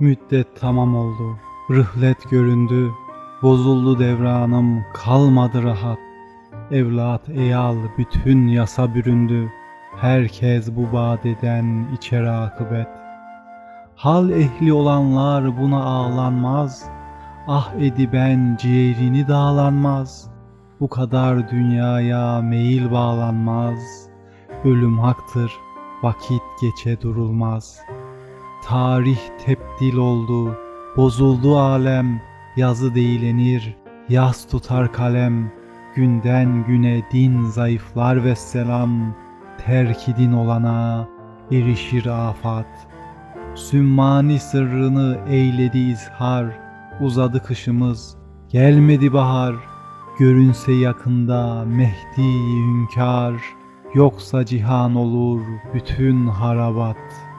Müddet tamam oldu, rıhlet göründü, bozuldu devranım, kalmadı rahat. Evlat eyal bütün yasa büründü, herkes bu badeden içer akıbet. Hal ehli olanlar buna ağlanmaz, ah ediben ciğerini dağlanmaz. Bu kadar dünyaya meyil bağlanmaz, ölüm haktır, vakit geçe durulmaz.'' Tarih tebdil oldu, bozuldu alem, yazı değilenir, yaz tutar kalem, günden güne din zayıflar ve selam, terk din olana erişir afat. Sümmani sırrını eyledi izhar, uzadı kışımız, gelmedi bahar, görünse yakında Mehdi hünkâr, yoksa cihan olur bütün harabat.''